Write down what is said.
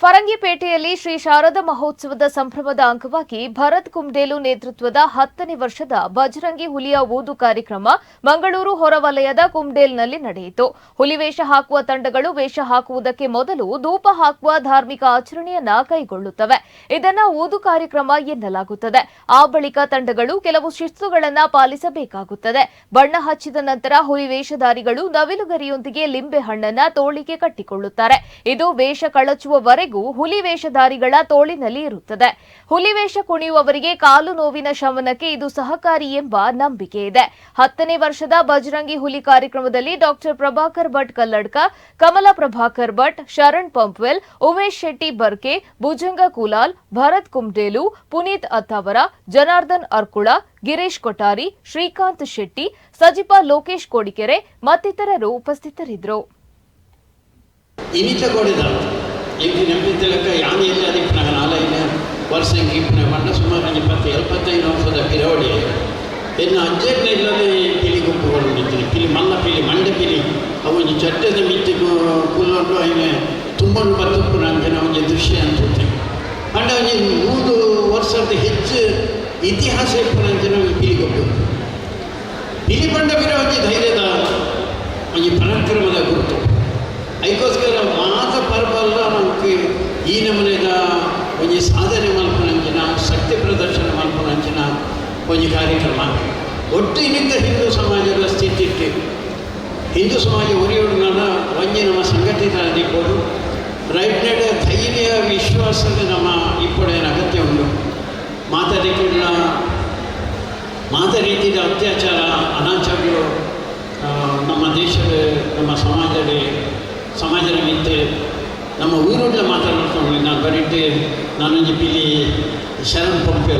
ಫರಂಗಿಪೇಟೆಯಲ್ಲಿ ಶ್ರೀ ಶಾರದಾ ಮಹೋತ್ಸವದ ಸಂಭ್ರಮದ ಅಂಗವಾಗಿ ಭರತ್ ಕುಮ್ಡೇಲು ನೇತೃತ್ವದ ಹತ್ತನೇ ವರ್ಷದ ಬಜರಂಗಿ ಹುಲಿಯ ಓದು ಕಾರ್ಯಕ್ರಮ ಮಂಗಳೂರು ಹೊರವಲಯದ ಕುಮ್ಡೇಲ್ನಲ್ಲಿ ನಡೆಯಿತು. ಹುಲಿ ವೇಷ ಹಾಕುವ ತಂಡಗಳು ವೇಷ ಹಾಕುವುದಕ್ಕೆ ಮೊದಲು ಧೂಪ ಹಾಕುವ ಧಾರ್ಮಿಕ ಆಚರಣೆಯನ್ನ ಕೈಗೊಳ್ಳುತ್ತವೆ. ಇದನ್ನ ಓದು ಕಾರ್ಯಕ್ರಮ ಎನ್ನಲಾಗುತ್ತದೆ. ಆ ಬಳಿಕ ತಂಡಗಳು ಕೆಲವು ಶಿಸ್ತುಗಳನ್ನು ಪಾಲಿಸಬೇಕಾಗುತ್ತದೆ. ಬಣ್ಣ ಹಚ್ಚಿದ ನಂತರ ಹುಲಿ ವೇಷಧಾರಿಗಳು ನವಿಲುಗರಿಯೊಂದಿಗೆ ಲಿಂಬೆ ಹಣ್ಣನ್ನ ತೋಳಿಗೆ ಕಟ್ಟಿಕೊಳ್ಳುತ್ತಾರೆ. ಇದು ವೇಷ ಕಳಚುವವರೆಗೂ ಹುಲಿ ವೇಷಧಾರಿಗಳ ತೋಳಿನಲ್ಲಿ ಇರುತ್ತದೆ. ಹುಲಿ ವೇಷ ಕುಣಿಯುವವರಿಗೆ ಕಾಲು ನೋವಿನ ಶಮನಕ್ಕೆ ಇದು ಸಹಕಾರಿ ಎಂಬ ನಂಬಿಕೆ ಇದೆ. ಹತ್ತನೇ ವರ್ಷದ ಬಜರಂಗಿ ಹುಲಿ ಕಾರ್ಯಕ್ರಮದಲ್ಲಿ ಡಾಕ್ಟರ್ ಪ್ರಭಾಕರ್ ಭಟ್ ಕಲ್ಲಡ್ಕ, ಕಮಲ ಪ್ರಭಾಕರ್ ಭಟ್, ಶರಣ್ ಪಂಪ್ವೆಲ್, ಉಮೇಶ್ ಶೆಟ್ಟಿ ಬರ್ಕೆ, ಭುಜಂಗ ಕುಲಾಲ್, ಭರತ್ ಕುಮ್ಡೇಲು ಪುನೀತ್ ಅಥಾವರ ಜನಾರ್ದನ್ ಅರ್ಕುಳ, ಗಿರೀಶ್ ಕೊಠಾರಿ, ಶ್ರೀಕಾಂತ್ ಶೆಟ್ಟಿ, ಸಜಿಪ ಲೋಕೇಶ್ ಕೋಡಿಕೆರೆ ಮತ್ತಿತರರು ಉಪಸ್ಥಿತರಿದ್ದರು. ಇನಿತ ಕೊಡಿದ ಇಂದು ನೆಂಪಿದ್ದಲಕ್ಕ ಯಾನ್ ಎಲ್ಲ ದಿಪ್ಪನಾಗ ನಾಲೈನ ವರ್ಷ ಇಪ್ಪನ ಮಣ್ಣ ಸುಮಾರು ಇಪ್ಪತ್ತು ಎಪ್ಪತ್ತೈದು ವರ್ಷದ ಪಿರವಳಿ ಇನ್ನು ಅಜ್ಜೆಡ್ನ ಇಲ್ಲದೆ ಪಿಲಿ ಗುಂಪುಗಳು ನಿಂತಿನಿ ಪಿಲಿ ಮಲ್ಲ ಪಿಲಿ, ಮಂಡ ಪಿಲಿ, ಅವು ಒಂದು ಚಟ್ಟದ ಮಿತ್ತಿಗೂ ಕುಲ್ಲೊಂಡು ಐನೆ ತುಂಬೊಂಡು ಬತ್ತುಪ್ಪು ನಂಜನ ಒಂದು ದೃಶ್ಯ ಅಂತ ಅಂಡ ಒಂದು ಮೂರು ವರ್ಷದ ಹೆಚ್ಚು ಇತಿಹಾಸ ಇಪ್ಪು ನಂಜನ ಒಂದು ಪಿಲಿ ಗುಂಪು. ಧೈರ್ಯದ ಒಂದು ಪರಾಕ್ರಮದ ಈ ಒಂಜಿ ಸಾಧನೆ ಮಲ್ಪನಂಚಿನ ಶಕ್ತಿ ಪ್ರದರ್ಶನ ಮಲ್ಪನಂಚಿನ ಒಂಜಿ ಕಾರ್ಯಕ್ರಮ. ಒಟ್ಟು ಹಿಂದೂ ಸಮಾಜದ ಸ್ಥಿತಿ ಹಿಂದೂ ಸಮಾಜ ಉರಿಯೋಡಿನ ಒಂಜಿ ನಮ್ಮ ಸಂಘಟಿತ ದಿಕ್ಕೋಡು ರೈಟ್ ನಡೆ ಧೈರ್ಯ ವಿಶ್ವಾಸದ ನಮ್ಮ ಇಪ್ಪಡೆಯ ಅಗತ್ಯ ಉಂಟು. ಮಾತಾಡಿಕೊಳ್ಳ ಮಾತ ರೀತಿಯ ಅತ್ಯಾಚಾರ, ಅನಾಚಾರಗಳು ನಮ್ಮ ದೇಶದ, ನಮ್ಮ ಮಿತ್ತೆ ನಮ್ಮ ಊರುಗಳ ಮಾತಾಡ್ಕೊಂಡು ನಾನು ಬರೀತೆ ನಾನೊಂದು ಪಿಲಿ ಶರಣ್ ಪಂಪೆ